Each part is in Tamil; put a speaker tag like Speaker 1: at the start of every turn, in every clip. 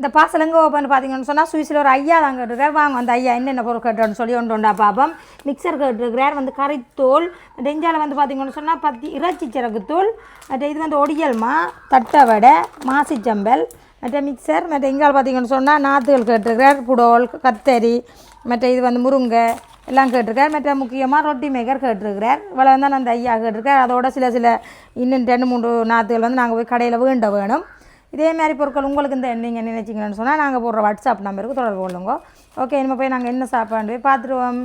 Speaker 1: இந்த பார்சல் எங்கே ஓப்பன் பார்த்தீங்கன்னு சொன்னால் சுவிஸில் ஒரு ஐயா தான் கேட்டுருக்கார் வாங்க அந்த ஐயா என்னென்ன பொருள் கேட்டோன்னு சொல்லி ஒன்று ஒன்றா பார்ப்போம். மிக்சர் கேட்டிருக்கிறார் வந்து கறித்தூள் டெஞ்சால் வந்து பார்த்தீங்கன்னு சொன்னால் பத்தி இறைச்சி சிறகுத்தூள் மற்ற இது வந்து ஒடியல்மா தட்டை வடை மாசிச்சம்பல் மற்ற மிக்சர் மற்ற எங்கால் பார்த்தீங்கன்னு சொன்னால் நாற்றுகள் கேட்டிருக்கிறார் புடோல் கத்தரி மற்ற இது வந்து முருங்கை எல்லாம் கேட்டிருக்கார் மற்ற முக்கியமாக ரொட்டி மேக்கர் கேட்டிருக்கிறார். இவ்வளோ தான் அந்த ஐயா கேட்டிருக்கார் அதோட சில சில இன்னும் ரெண்டு மூன்று நாற்றுகள் வந்து நாங்கள் போய் கடையில் வேண்ட வேணும். இதே மாதிரி பொருட்கள் உங்களுக்கு இந்த நீங்கள் நினைச்சிங்கன்னு சொன்னால் நாங்கள் போடுற வாட்ஸ்அப் நம்பருக்கு தொடர்பு கொள்ளுங்க. ஓகே இனிமேல் போய் நாங்கள் என்ன சாப்பாடு போய் பார்த்துருவோம்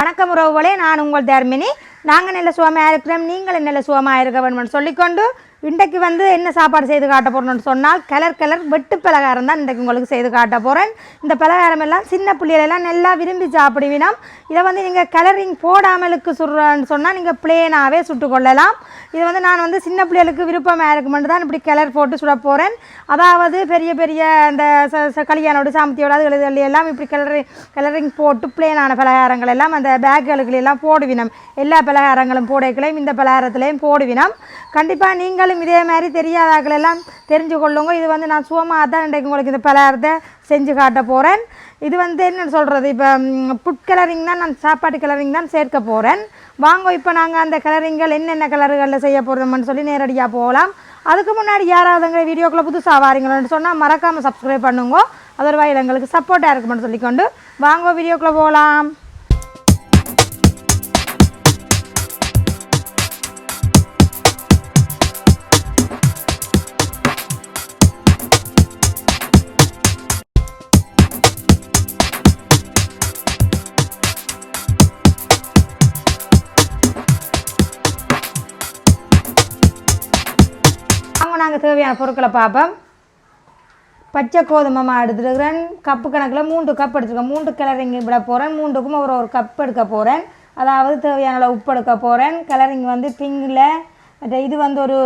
Speaker 1: வணக்கம் உறவுகளே நான் உங்கள் தர்மினி. நாங்கள் நல்ல சுகமாக இருக்கிறோம். நீங்களும் நல்ல சுகமாக இருக்க வேணும்னு சொல்லிக்கொண்டு இன்றைக்கு வந்து என்ன சாப்பாடு செய்து காட்ட போகிறோம்னு சொன்னால் கலர் கலர் வெட்டு பலகாரம் தான் இன்றைக்கு உங்களுக்கு செய்து காட்ட போகிறேன் இந்த பலகாரம் எல்லாம் சின்ன பிள்ளைகளெல்லாம் நல்லா விரும்பி சாப்பிடுவினோம். இதை வந்து நீங்கள் கலரிங் போடாமலுக்கு சுடுறன்னு சொன்னால் நீங்கள் பிளேனாகவே சுட்டுக்கொள்ளலாம் இது வந்து நான் வந்து சின்ன பிள்ளைகளுக்கு விருப்பமாக இருக்குமென்று தான் இப்படி கலர் போட்டு சுட போகிறேன் அதாவது பெரிய பெரிய அந்த ச ச கல்யாணோட சாமத்தியோட அதுகள் எல்லாம் இப்படி கலரி கலரிங் போட்டு பிளேனான பலகாரங்கள் எல்லாம் அந்த பேக்குகளுக்கு எல்லாம் போடுவினம். எல்லா பலகாரங்களும் போடைகளையும் இந்த பலகாரத்துலேயும் போடுவினம். கண்டிப்பாக நீங்கள் நீங்களும் இதே மாதிரி தெரியாதாக்கள் எல்லாம் தெரிஞ்சு கொள்ளுங்க. இது வந்து நான் சுகமாக தான் இன்றைக்கு உங்களுக்கு இந்த பலகாரத்தை செஞ்சு காட்ட போகிறேன் இது வந்து என்ன சொல்கிறது இப்போ புட் கலரிங் தான் நான் சாப்பாட்டு கலரிங் தான் சேர்க்க போகிறேன் வாங்க இப்போ நாங்கள் அந்த கலரிங்கள் என்னென்ன கலர்களில் செய்ய போகிறோம்னு சொல்லி நேரடியாக போகலாம். அதுக்கு முன்னாடி யாராவது எங்களை வீடியோக்குள்ளே புதுசாக வாரீங்களோன்னு சொன்னால் மறக்காமல் சப்ஸ்கிரைப் பண்ணுங்க. அதோட வாயில் எங்களுக்கு சப்போர்ட்டாக இருக்குமென்னு சொல்லிக்கொண்டு வாங்க வீடியோக்குள்ளே போகலாம். தேவையான பொருட்களை பார்ப்போம். பச்சை கோதுமை மாவு எடுத்துருக்கிறேன். கப்பு கணக்கில் மூன்று கப் எடுத்துருக்கேன். மூன்று கலரிங் விட போகிறேன் மூன்றுக்கும் ஒரு ஒரு கப் எடுக்க போகிறேன் அதாவது தேவையான அளவு உப்பு எடுக்க போகிறேன் கலரிங் வந்து பிங்கில் மற்ற இது வந்து ஒரு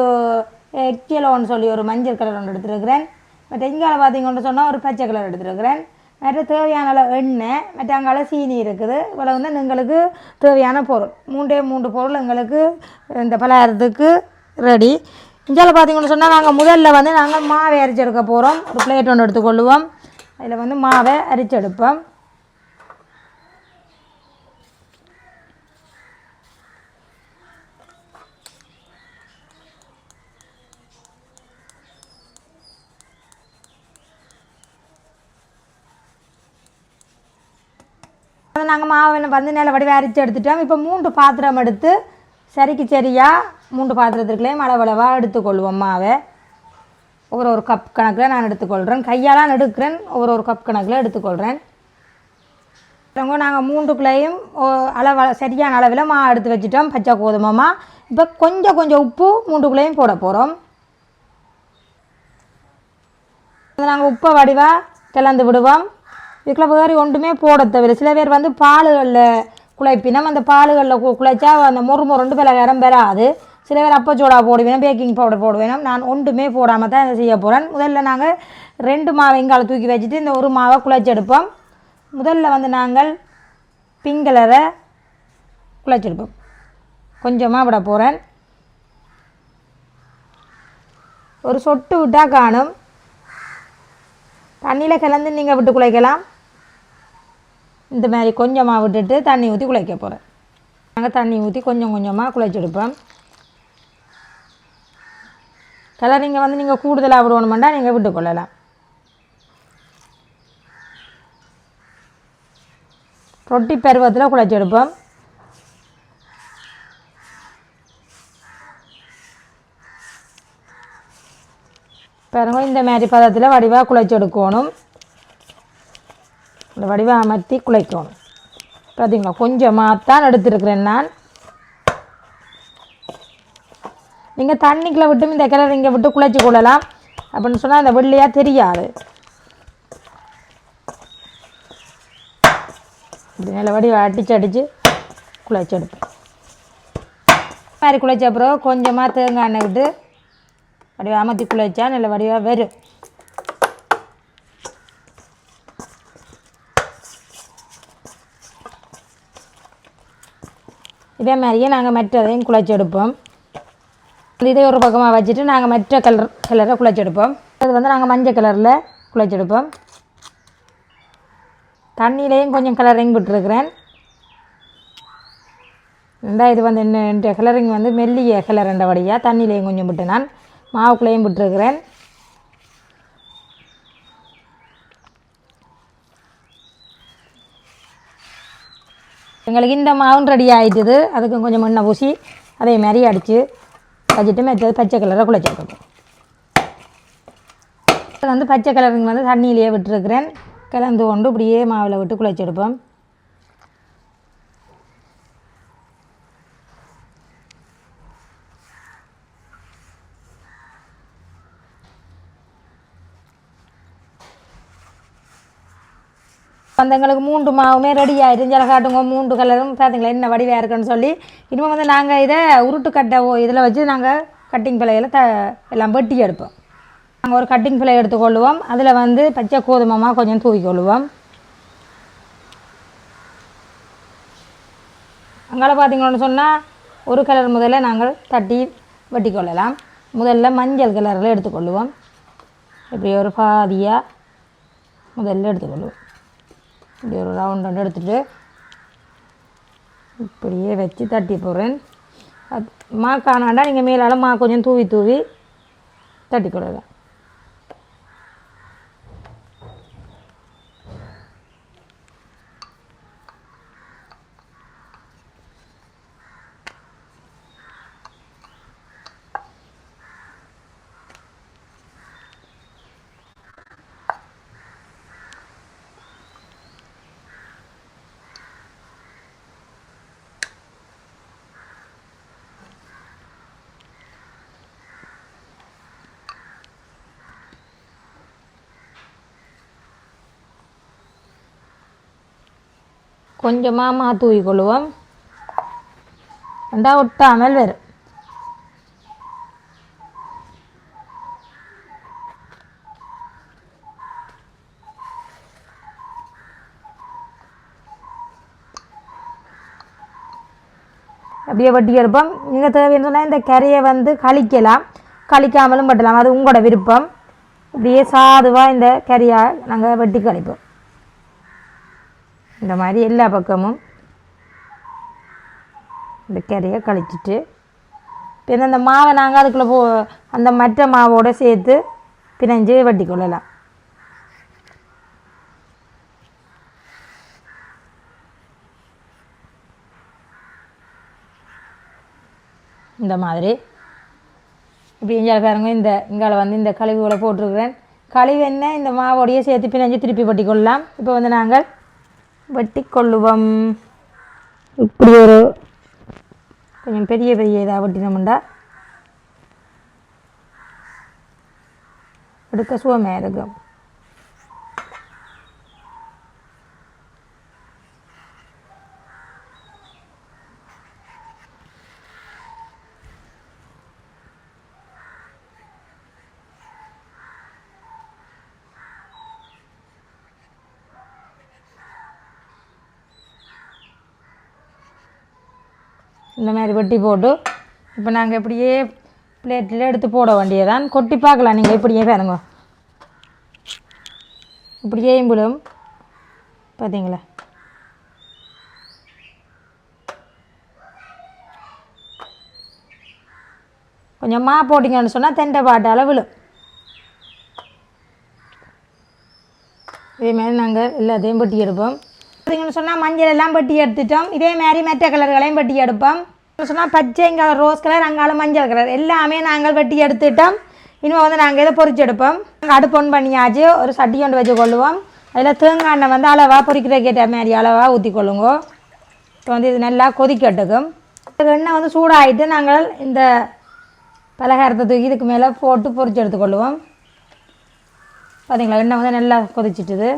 Speaker 1: எக்கியலோன்னு சொல்லி ஒரு மஞ்சள் கலர் ஒன்று எடுத்துருக்கிறேன். மற்ற இங்கால பார்த்தீங்கன்னு சொன்னால் ஒரு பச்சை கலர் எடுத்துருக்கிறேன். மற்ற தேவையான அளவு எண்ணெய் மற்ற அங்கால சீனி இருக்குது. இவ்வளோ வந்து எங்களுக்கு தேவையான பொருள். மூன்றே மூன்று பொருள் எங்களுக்கு இந்த பலகாரத்துக்கு ரெடி இந்தியாவில் பார்த்தீங்கன்னு சொன்னால் நாங்கள் முதல்ல வந்து நாங்கள் மாவை அரிச்செடுக்க போகிறோம் ஒரு பிளேட் ஒன்று எடுத்துக்கொள்ளுவோம். அதில் வந்து மாவை அரிச்செடுப்போம் நாங்கள் மாவை வந்து நில அரிச்சு எடுத்துட்டோம். இப்போ மூன்று பாத்திரம் எடுத்து சரிக்கு சரியாக மூன்று பாத்திரத்துக்குள்ளேயும் அளவளவாக எடுத்துக்கொள்வோம் மாவை. ஒரு ஒரு கப் கணக்கில் நான் எடுத்துக்கொள்கிறேன் கையால் எடுக்கிறேன். ஒரு ஒரு கப் கணக்கில் எடுத்துக்கொள்கிறேன் அப்புறம் நாங்கள் மூன்றுக்குள்ளேயும் ஓ- அளவு சரியான அளவில் மா எடுத்து வச்சுட்டோம். பச்சை கோதுமைமா இப்போ கொஞ்சம் கொஞ்சம் உப்பு மூன்றுக்குள்ளேயும் போட போகிறோம் நாங்கள் உப்பை வடிவாக கலந்து விடுவோம். இதுக்குள்ள வேறு ஒன்றுமே போட தேவையில்லை. சில பேர் வந்து பாலுகளில் குழைப்பினம் அந்த பாலுகளில் கு குழைச்சா அந்த மொறு பல பலகாரம் வராது சில பேர் அப்பச்சோடா போடுவேன் பேக்கிங் பவுடர் போடுவேன் நான் ஒன்றுமே போடாமல் தான் இதை செய்ய போகிறேன் முதல்ல நாங்கள் ரெண்டு மாவை இங்கால தூக்கி வச்சுட்டு இந்த ஒரு மாவை குழைச்செடுப்போம். முதல்ல வந்து நாங்கள் பிங்க் கலரை குழைச்செடுப்போம். கொஞ்சமாக விட போகிறேன் ஒரு சொட்டு விட்டால் காணும். தண்ணியில் கலந்து நீங்கள் விட்டு குழைக்கலாம். இந்த மாதிரி கொஞ்சமாக விட்டுட்டு தண்ணி ஊற்றி குழைக்க போகிறேன் நாங்கள் தண்ணி ஊற்றி கொஞ்சம் கொஞ்சமாக குழைச்செடுப்போம் கலரிங்கை வந்து நீங்கள் கூடுதலாக விடணுமெண்டா நீங்கள் விட்டுக்கொள்ளலாம் ரொட்டி பருவத்தில் குழைச்செடுப்போம் பாருங்க இந்த மாதிரி பதத்தில் வடிவாக குழைச்செடுக்கணும் இந்த வடிவை அமர்த்தி குழைக்கணும் பார்த்தீங்களா கொஞ்சமாக தான் எடுத்துருக்கிறேன் நான். நீங்கள் தண்ணிக்குள்ளே விட்டு இந்த கிளறு இங்கே விட்டு குழைச்சி கொள்ளலாம். அப்படின்னு சொன்னால் அந்த வெள்ளையாக தெரியாது. இப்படி நல்ல வடிவை அடித்து அடித்து குழைச்சி எடுப்பேன். மாதிரி குழைச்ச அப்புறம் கொஞ்சமாக தேங்காய் எண்ணெய் விட்டு வடிவாக அமர்த்தி குழைச்சா நல்ல வடிவாக வரும். இதே மாதிரியே நாங்கள் மற்றதையும் குழைச்செடுப்போம். இதை ஒரு பக்கமாக வச்சுட்டு நாங்கள் மற்ற கலர் கலரை குழைச்செடுப்போம். அது வந்து நாங்கள் மஞ்சள் கலரில் குழைச்செடுப்போம். தண்ணியிலையும் கொஞ்சம் கலரிங் விட்டுருக்குறேன். இந்த இது வந்து என்ன கலரிங் வந்து மெல்லிய கலர் ரெண்டபடியாக தண்ணியிலையும் கொஞ்சம் விட்டு நான் மாவுக்குள்ளேயும் விட்டுருக்குறேன். எங்களுக்கு இந்த மாவும் ரெடி ஆகிட்டுது அதுக்கு கொஞ்சம் மண்ணை பூசி அதே மாதிரி அடித்து வச்சுட்டு மெத்தது பச்சை கலரை குழைச்சிருக்கோம் வந்து பச்சை கலருங்க வந்து தண்ணியிலேயே விட்டுருக்குறேன். கலந்து கொண்டு இப்படியே மாவில் விட்டு குழைச்செடுப்போம் அந்த எங்களுக்கு மூன்று மாவுமே ரெடி ஆயிடும் சில காட்டுங்க மூன்று கலரும் பார்த்தீங்களா என்ன வடிவாக இருக்குன்னு சொல்லி. இனிமேல் வந்து நாங்கள் இதை உருட்டு கட்டை இதில் வச்சு நாங்கள் கட்டிங் பிள்ளைகளை த எல்லாம் வெட்டி எடுப்போம். நாங்கள் ஒரு கட்டிங் பிள்ளை எடுத்துக்கொள்ளுவோம். அதில் வந்து பச்சை கோதுமமாக கொஞ்சம் தூவிக்கொள்ளுவோம். அங்கே பார்த்தீங்கன்னு சொன்னால் ஒரு கலர் முதல்ல நாங்கள் தட்டி வெட்டி கொள்ளலாம் முதல்ல மஞ்சள் கலரில் எடுத்துக்கொள்ளுவோம். இப்படி ஒரு பாதியாக முதல்ல எடுத்துக்கொள்ளுவோம். இப்படி ஒரு ரவுண்ட் ரவுண்ட் எடுத்துட்டு இப்படியே வச்சு தட்டி போடுறேன். அது மா காணாண்டா. நீங்கள் மேலால் மா கொஞ்சம் தூவி தூவி தட்டி கொடுக்கலாம் கொஞ்சமாக மா தூவி கொள்ளுவோம் ரெண்டா ஒட்டாமல் வரும் அப்படியே வட்டி எடுப்போம். நீங்கள் தேவைன்னு சொன்னால் இந்த கரையை வந்து கழிக்கலாம். கழிக்காமலும் பட்டலாம் அது உங்களோட விருப்பம். இப்படியே சாதுவாக இந்த கறியை நாங்கள் வெட்டி கழிப்போம். இந்த மாதிரி எல்லா பக்கமும் இந்த கரையை கழிச்சிட்டு பின்ன அந்த மாவை நாங்கள் அதுக்குள்ளே போ அந்த மற்ற மாவோடு சேர்த்து பிணைஞ்சு வட்டி கொள்ளலாம். இந்த மாதிரி. இப்படி இங்கே பாருங்க இந்த இங்கால வந்து இந்த கழிவுகளை போட்டிருக்கிறேன். கழிவு என்ன? இந்த மாவோடையே சேர்த்து பிணைஞ்சு திருப்பி வட்டி கொள்ளலாம். இப்போ வந்து நாங்கள் வெட்டி கொள்ளுவோம் இப்படி ஒரு கொஞ்சம் பெரிய பெரிய இதாக வெட்டினோம்டா எடுக்க சுவமையாக இருக்கும் இந்த மாதிரி வெட்டி போட்டு இப்போ நாங்கள் இப்படியே பிளேட்டில் எடுத்து போட வேண்டியதான் கொட்டி பார்க்கலாம். நீங்கள் இப்படியே பாருங்க. இப்படியே விடும் பார்த்தீங்களா கொஞ்சம் மா போட்டிங்கன்னு சொன்னால் தெண்டை பாட்டு அளவில் இதே மாதிரி நாங்கள் எல்லாத்தையும் பட்டி எடுப்போம். பார்த்தீங்கன்னு சொன்னால் மஞ்சள் எல்லாம் பட்டி எடுத்துட்டோம். இதே மாதிரி மற்ற கலர்களையும் பட்டி எடுப்போம். சொன்னால் பச்சை இங்கே ரோஸ் கலர் அங்கால மஞ்சள் கலர் எல்லாமே நாங்கள் வெட்டி எடுத்துட்டோம். இனிமேல் வந்து நாங்கள் இதை பொறிச்சு எடுப்போம். நாங்கள் அடுப்பு ஒன் பண்ணியாச்சு. ஒரு சட்டி கொண்டு வச்சு கொள்ளுவோம். அதில் தேங்காய் எண்ணெய் வந்து அளவாக பொரிக்கிறதுக்கு கேட்ட மாதிரி அளவாக ஊற்றி கொள்ளுங்க. இப்போ வந்து இது நல்லா கொதிக்கட்டுக்கும் எண்ணெய் வந்து சூடாகிட்டு நாங்கள் இந்த பலகாரத்தை தூக்கி இதுக்கு மேலே போட்டு பொறிச்சு எடுத்துக்கொள்ளுவோம். பார்த்தீங்களா எண்ணெய் வந்து நல்லா கொதிச்சிட்டுது.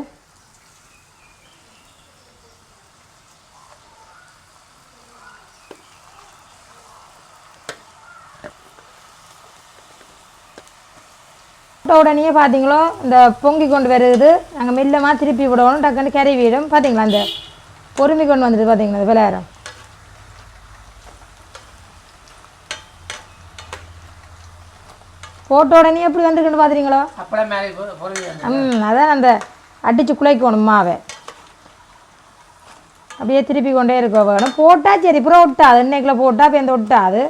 Speaker 1: போட்ட உடனே பார்த்தீங்களோ இந்த பொங்கி கொண்டு வருது. நாங்கள் மெல்லமாக திருப்பி விடணும். டக்குன்னு கறி வீடும் பார்த்தீங்களா அந்த பொறுமை கொண்டு வந்துட்டு பார்த்தீங்களா அந்த விளையாடம் போட்ட உடனே எப்படி வந்துருக்குன்னு பார்த்துறீங்களோ ம் அதான் அந்த அடித்து குலைக்கணும் மாவை அப்படியே திருப்பி கொண்டே இருக்க வேணும். போட்டால் சரி அப்புறம் ஒட்டாது. எண்ணெய்க்குள்ள போட்டால் இப்போ எந்த ஒட்டாது.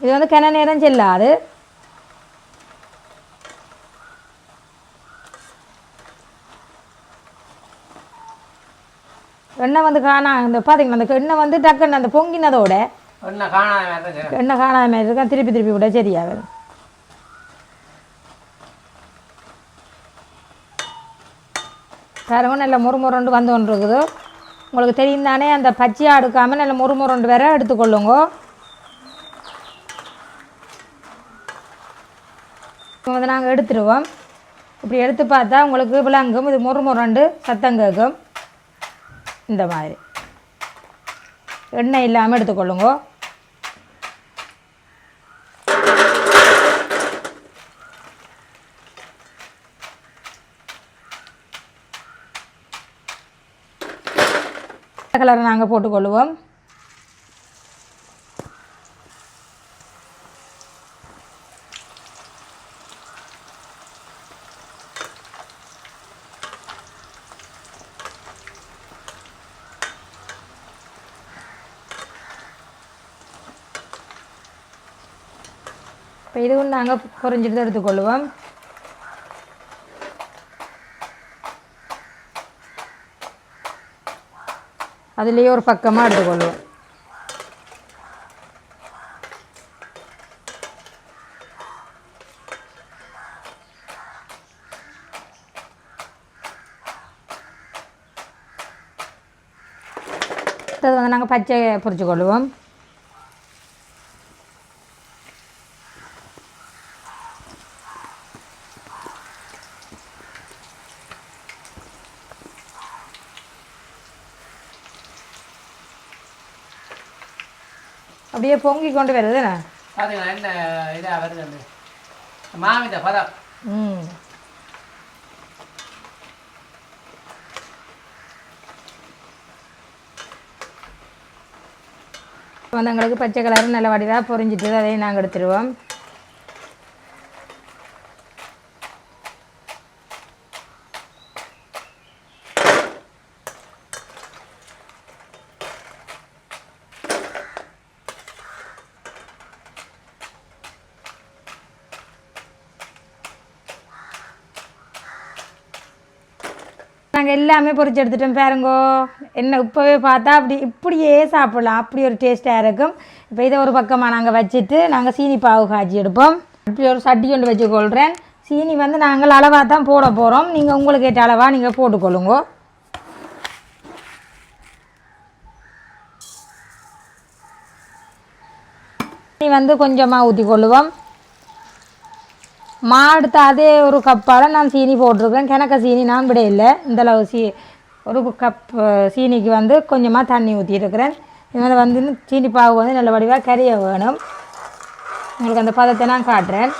Speaker 1: இது வந்து கிண நேரம் செல்லாது. எண்ணெய் வந்து காணா இந்த பார்த்தீங்களா அந்த எண்ணெய் வந்து டக்குன்னு அந்த பொங்கினதோட எண்ணெய் காணாத மாதிரி இருக்கா. திருப்பி திருப்பி விட சரியாகுது. பாருங்க நல்ல முறுமுறண்டு வந்து இருக்குது உங்களுக்கு தெரியும் தானே அந்த பச்சையாக எடுக்காமல் நல்ல முறுமுறண்டு வேற எடுத்துக்கொள்ளுங்க இப்போ வந்து நாங்கள் எடுத்துருவோம். இப்படி எடுத்து பார்த்தா உங்களுக்கு விளங்கும் இது முறுமுறண்டு சத்தம் கேட்கும். இந்த மாதிரி. எண்ணெய் இல்லாமல் எடுத்துக்கொள்ளுங்க. கலரை நாங்கள் போட்டுக்கொள்ளுவோம். இப்போ இதுவும் நாங்கள் பொறிஞ்சிட்டு தான் அதுலேயே ஒரு பக்கமாக எடுத்துக்கொள்வோம் அடுத்தது வந்து நாங்கள் பச்சை பொரிச்சு கொள்வோம் அப்படியே பொங்கி கொண்டு
Speaker 2: பார்த்தீங்களா என்ன? இதாக வருது மாவித பதம்.
Speaker 1: ம். இப்போ வந்து எங்களுக்கு பச்சை கலர் நல்ல வடிவாக பொரிஞ்சிட்டு அதையும் நாங்கள் எடுத்துருவோம் நாங்கள் எல்லாமே பொறிச்சு எடுத்துட்டேன் பாருங்கோ. என்ன இப்போவே பார்த்தா அப்படி இப்படியே சாப்பிடலாம். அப்படி ஒரு டேஸ்ட்டாக இருக்கும். இப்போ இதை ஒரு பக்கமாக நாங்கள் வச்சுட்டு நாங்கள் சீனி பாவு காய்ச்சி எடுப்போம். இப்படி ஒரு சட்டி கொண்டு வச்சுக்கொள்கிறேன் சீனி வந்து நாங்கள் அளவாக தான் போட போகிறோம் நீங்கள் உங்களுக்கு ஏற்ற அளவாக நீங்கள் போட்டுக்கொள்ளுங்க. சீனி வந்து கொஞ்சமாக ஊற்றி கொள்ளுவோம் மாடுத்த அதே ஒரு கப்பால் நான் சீனி போட்டிருக்கேன் கிணக்க சீனி நான் விட இல்லை. இந்தளவு சீ ஒரு கப் சீனிக்கு வந்து கொஞ்சமாக தண்ணி ஊற்றிருக்கிறேன் இதனால் வந்து சீனி பாவு வந்து நல்ல வடிவாக கறிய வேணும். உங்களுக்கு அந்த பதத்தை நான் காட்டுறேன்.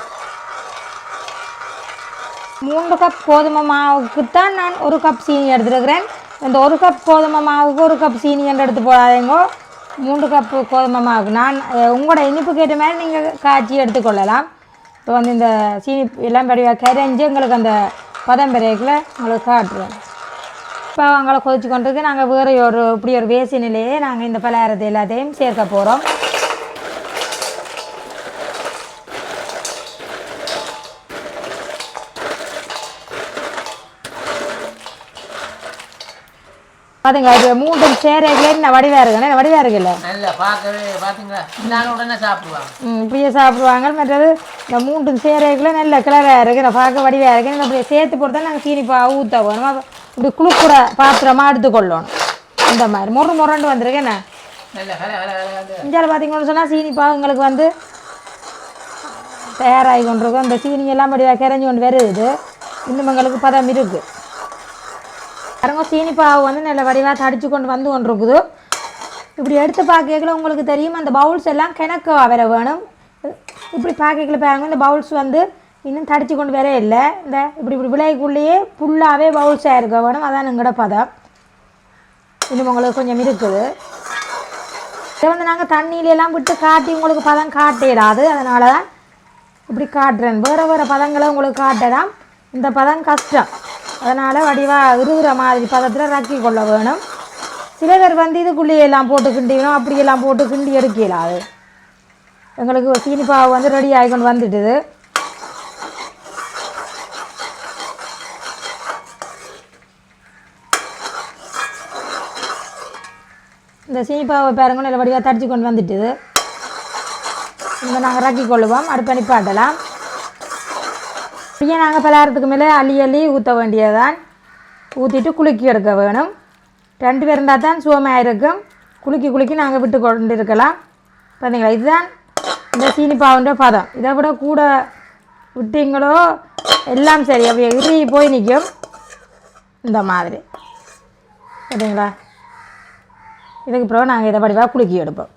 Speaker 1: மூன்று கப் கோதுமை மாவுக்கு தான் நான் ஒரு கப் சீனி எடுத்துருக்கிறேன். இந்த ஒரு கப் கோதுமை மாவுக்கு ஒரு கப் சீனி என்று எடுத்து போடாதீங்கோ. மூன்று கப்பு கோதுமை மாவுக்கு நான் உங்களோட இனிப்பு கேட்ட மாதிரி நீங்கள் காய்ச்சி எடுத்துக்கொள்ளலாம். இப்போ வந்து இந்த சீனி எல்லாம் படிவாக கரைஞ்சி எங்களுக்கு அந்த பதம் பிறகுல உங்களுக்கு காட்டுறோம். இப்போ அவங்கள கொதிச்சு கொண்டதுக்கு நாங்கள் வேறு ஒரு இப்படி ஒரு வேசினிலேயே நாங்கள் இந்த பலகாரத்தை எல்லாத்தையும் சேர்க்க போகிறோம் பாருங்க அது மூன்றும் சேரைகளே என்ன வடிவாக இருக்குண்ணே வடிவாக இருக்குல்ல இப்படியே சாப்பிடுவாங்க. மற்றது இந்த மூன்று சேரைகளை நல்ல கிளறாக இருக்குது நான் பார்க்க வடிவாக இருக்குது இந்த அப்படியே சேர்த்து போட்டு தான் நாங்கள் சீனி பா ஊற்ற போகணும் இப்படி குழுக்குற பாத்திரமாக எடுத்துக்கொள்ளணும். இந்த மாதிரி. முறை முரண்டு வந்திருக்கேண்ணே
Speaker 2: நல்ல வேலை வேலை வேலை வந்து
Speaker 1: இந்தியாவில் பார்த்தீங்கன்னு சொன்னால் சீனி பாவங்களுக்கு வந்து தயாராகி கொண்டிருக்கும். இந்த சீனி எல்லாம் வடிவாக கரைஞ்சி கொண்டு வருது. இன்னும் எங்களுக்கு பதம் இருக்குது பாருங்க சீனி வந்து நல்ல வடிவாக தடிச்சு கொண்டு வந்து கொண்டிருக்குது. இப்படி எடுத்து பார்க்கல உங்களுக்கு தெரியும் அந்த பவுல்ஸ் எல்லாம் கிணக்க வர வேணும். இப்படி பார்க்கல பாருங்கள் இந்த பவுல்ஸ் வந்து இன்னும் தடிச்சு கொண்டு வரே இல்லை. இந்த இப்படி இப்படி விலைக்குள்ளேயே ஃபுல்லாகவே பவுல்ஸாக இருக்க வேணும். அதான் எங்களோட பதம். இன்னும் உங்களுக்கு கொஞ்சம் இருக்குது. இதை வந்து நாங்கள் தண்ணியில எல்லாம் விட்டு காட்டி உங்களுக்கு பதம் காட்டிடாது அதனால தான் இப்படி காட்டுறேன். வேறு வேறு பதங்களை உங்களுக்கு காட்டலாம். இந்த பதம் கஷ்டம். அதனால் வடிவாக இருகிற மாதிரி பதத்தில் ரக்கி கொள்ள வேணும். சில பேர் வந்து இது குள்ளியெல்லாம் போட்டு கிண்டிக்கணும். அப்படியெல்லாம் போட்டு கிண்டி எடுக்கலாம் அது. எங்களுக்கு சீனி பாவு வந்து ரெடி ஆகிக்கொண்டு கொண்டு வந்துட்டுது இந்த சீனிப்பாவை பேருங்க நல்ல வடிவாக தடிச்சு கொண்டு வந்துட்டுது. இந்த நாங்கள் ரக்கி கொள்ளுவோம். அடுப்பணிப்பாட்டலாம் இப்படியே நாங்கள் பலகாரத்துக்கு மேலே அள்ளி அள்ளி ஊற்ற வேண்டியதுதான். ஊற்றிட்டு குலுக்கி எடுக்க வேணும். ரெண்டு பேர் இருந்தால் தான் சுகமாக இருக்கும். குலுக்கி குலுக்கி நாங்கள் விட்டு கொண்டு இருக்கலாம் பார்த்தீங்களா இதுதான் இந்த சீனி பாவுன்ற பதம். இதை விட கூட விட்டீங்களோ? எல்லாம் சரி. அப்படியே இறுகி போய் நிற்கும். இந்த மாதிரி. பார்த்தீங்களா இதுக்கு பிறகு நாங்கள் இதை படிவாக குலுக்கி எடுப்போம்.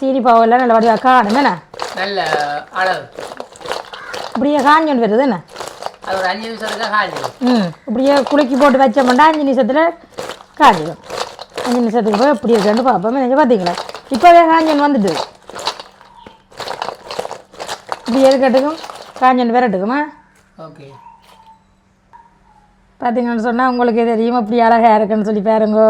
Speaker 1: சீனி பாவெல்லாம் நல்ல வடிவாக காணும் என்ன?
Speaker 2: நல்ல அளவு.
Speaker 1: இப்படியே காஞ்சொண்டு வருது என்ன?
Speaker 2: அது ஒரு அஞ்சு நிமிஷத்துக்கு காஞ்சி
Speaker 1: ம் இப்படியே குலுக்கி போட்டு வச்சோம்னா அஞ்சு நிமிஷத்தில் காஞ்சிடும் அஞ்சு நிமிஷத்துக்கு போய் இப்படி இருக்குன்னு பார்ப்போம் நீங்கள் பார்த்தீங்களா இப்போவே காஞ்சன் வந்துட்டு இப்படி எதுக்கட்டுக்கும் காஞ்சன் விரட்டுக்குமா?
Speaker 2: ஓகே.
Speaker 1: பார்த்தீங்கன்னு சொன்னால் உங்களுக்கு தெரியும் இப்படி அழகாக இருக்குன்னு சொல்லி பாருங்கோ.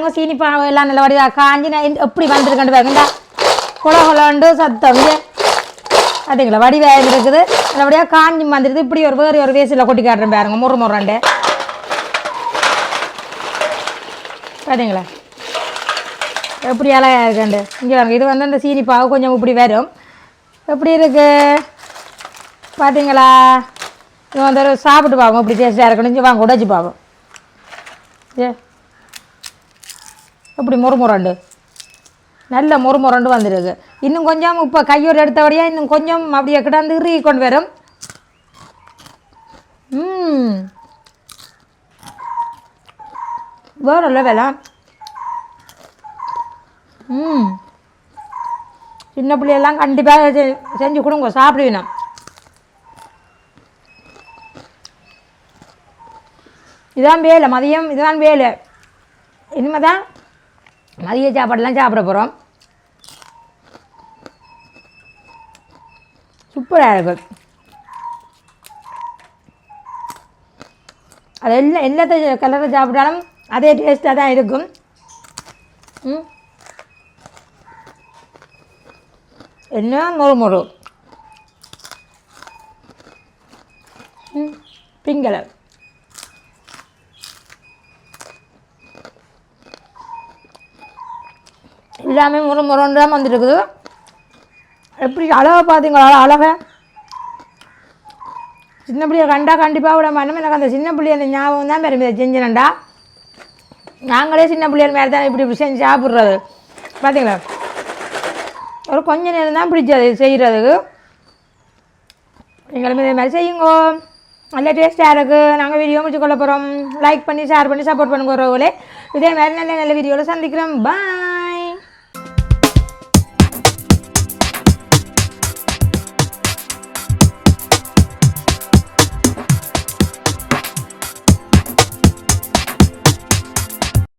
Speaker 1: பாருங்க சீனி பாவை எல்லாம் நல்ல வடிவா காஞ்சி நான் எப்படி வந்திருக்கேன் பாருங்க. குளம் கொலண்டு சத்தம் இங்க. பார்த்தீங்களா வடிவாக இருக்குது. நல்லபடியாக காஞ்சி வந்துடுது இப்படி ஒரு வேறு ஒரு வேசியில் கொட்டி காட்டுறேன் பாருங்க முறு முறண்டு பார்த்தீங்களா எப்படி அழகாக இருக்குண்டு இங்கே வாங்க இது வந்து அந்த சீனி பாவு கொஞ்சம் இப்படி வரும். எப்படி இருக்கு? பார்த்தீங்களா இது வந்து ஒரு சாப்பிட்டு பார்ப்போம் இப்படி டேஸ்ட்டாக இருக்கணும். இங்கே வாங்க உடைச்சி பார்ப்போம் ஏ இப்படி முறுமுறண்டு. நல்ல முறுமுறண்டு வந்துடுது இன்னும் கொஞ்சம் இப்போ கையோடு எடுத்தபடியாக இன்னும் கொஞ்சம் அப்படியே கிடந்து இறுகி கொண்டு வரும். ம். வேற லெவலா? ம். சின்ன பிள்ளையெல்லாம் கண்டிப்பாக செ- செஞ்சு கொடுங்க சாப்பிடுவீணும் இதான் வேலை மதியம் இதுதான் வேலை. இனிமே தான் மதிய சாப்பாடுலாம் சாப்பிட போகிறோம் சூப்பராக இருக்கும் அது எல்லாம் எல்லாத்த கலரில் சாப்பிட்டாலும் அதே டேஸ்ட்டாக தான் இருக்கும். ம். என்ன முறு முறு ம் பிங்கலை எல்லாமே முறை முரண்டு தான் வந்துருக்குது. எப்படி அழகாக பார்த்தீங்களா? அழகாக சின்ன பிள்ளைய கண்டா கண்டிப்பாக விட மாட்டோம். எனக்கு அந்த சின்ன பிள்ளைய அந்த ஞாபகம் தான் பெருமை. செஞ்சினண்டா நாங்களே சின்ன பிள்ளையர் மாதிரி தான் இப்படி இப்படி செஞ்சு சாப்பிட்றது. பார்த்தீங்களா ஒரு கொஞ்ச நேரம் தான் பிடிச்சது செய்கிறதுக்கு நீங்களும் இதே மாதிரி செய்யுங்கோ. நல்ல டேஸ்ட்டாக இருக்குது நாங்கள் வீடியோ முடிச்சு கொள்ள போகிறோம் லைக் பண்ணி ஷேர் பண்ணி சப்போர்ட் பண்ணுங்க உறவுகளே. இதே மாதிரி நல்ல நல்ல வீடியோவில் சந்திக்கிறோம். பாய்